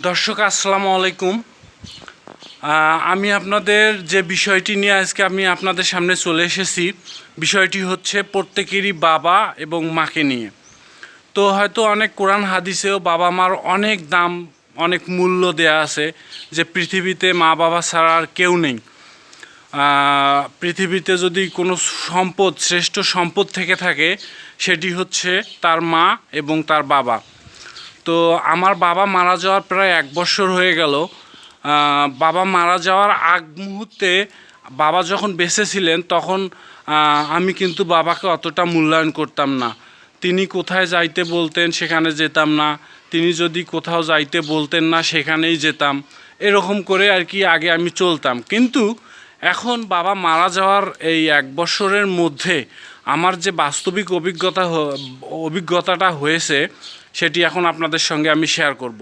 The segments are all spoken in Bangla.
দর্শক, আসসালামু আলাইকুম। আমি আপনাদের যে বিষয়টি নিয়ে আজকে আমি আপনাদের সামনে চলে এসেছি, বিষয়টি হচ্ছে প্রত্যেকেরই বাবা এবং মাকে নিয়ে। তো হয়তো অনেক কোরআন হাদিসেও বাবা মার অনেক দাম, অনেক মূল্য দেয়া আছে যে পৃথিবীতে মা বাবা ছাড়া আর কেউ নেই। পৃথিবীতে যদি কোনো সম্পদ, শ্রেষ্ঠ সম্পদ থেকে থাকে, সেটি হচ্ছে তার মা এবং তার বাবা। তো আমার বাবা মারা যাওয়ার প্রায় এক বছর হয়ে গেল। বাবা মারা যাওয়ার আগ মুহূর্তে বাবা যখন বেঁচে ছিলেন তখন আমি কিন্তু বাবাকে অতটা মূল্যায়ন করতাম না। তিনি কোথায় যাইতে বলতেন সেখানে যেতাম না। তিনি যদি কোথাও যাইতে বলতেন না সেখানেই যেতাম। এরকম করে আর কি আগে আমি চলতাম। কিন্তু এখন বাবা মারা যাওয়ার এই এক বছরের মধ্যে আমার যে বাস্তবিক অভিজ্ঞতা অভিজ্ঞতাটা হয়েছে সেটি এখন আপনাদের সঙ্গে আমি শেয়ার করব।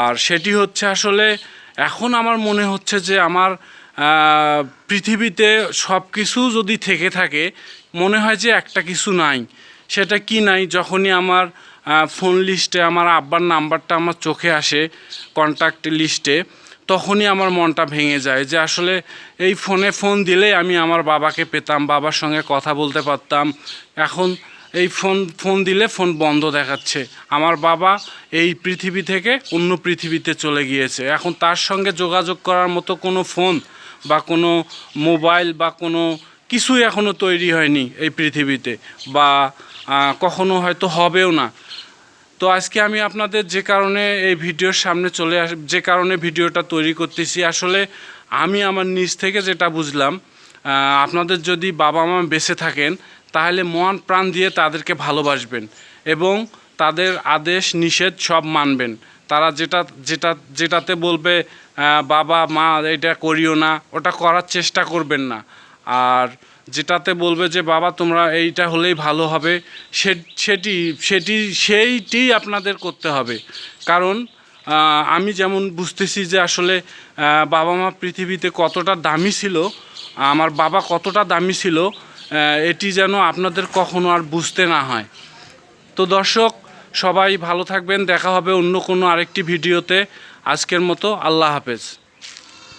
আর সেটি হচ্ছে আসলে, এখন আমার মনে হচ্ছে যে আমার পৃথিবীতে সব কিছু যদি থেকে থাকে, মনে হয় যে একটা কিছু নাই। সেটা কি নাই? যখনই আমার ফোন লিস্টে আমার আব্বার নাম্বারটা আমার চোখে আসে কন্ট্যাক্ট লিস্টে তখনই আমার মনটা ভেঙে যায় যে আসলে এই ফোনে ফোন দিলেই আমি আমার বাবাকে পেতাম, বাবার সঙ্গে কথা বলতে পারতাম। এখন এই ফোন ফোন দিলে ফোন বন্ধ দেখাচ্ছে। আমার বাবা এই পৃথিবী থেকে অন্য পৃথিবীতে চলে গিয়েছে। এখন তার সঙ্গে যোগাযোগ করার মতো কোনো ফোন বা কোনো মোবাইল বা কোনো কিছুই এখনও তৈরি হয়নি এই পৃথিবীতে বা কখনো হয়তো হবেও না। তো আজকে আমি আপনাদের যে কারণে এই ভিডিওর সামনে চলে আস, যে কারণে ভিডিওটা তৈরি করতেছি, আসলে আমি আমার নিজ থেকে যেটা বুঝলাম আপনাদের যদি বাবা মা বেঁচে থাকেন তাহলে মন প্রাণ দিয়ে তাদেরকে ভালোবাসবেন এবং তাদের আদেশ, নিষেধ সব মানবেন। তারা যেটা যেটা, যেটাতে বলবে বাবা, মা, এটা করিও না, ওটা করার চেষ্টা করবেন না। আর যেটাতে বলবে যে, বাবা, তোমরা এইটা হলেই ভালো হবে সেটি সেটি, সেইটি আপনাদের করতে হবে। কারণ আমি যেমন বুঝতেছি যে, আসলে বাবা মা পৃথিবীতে কতটা দামি ছিল, আমার বাবা কতটা দামি ছিল এটি যেন আপনাদের কখনো আর বুঝতে না হয়। তো দর্শক, সবাই ভালো থাকবেন। দেখা হবে অন্য কোনো আরেকটি ভিডিওতে। আজকের মতো আল্লাহ হাফেজ।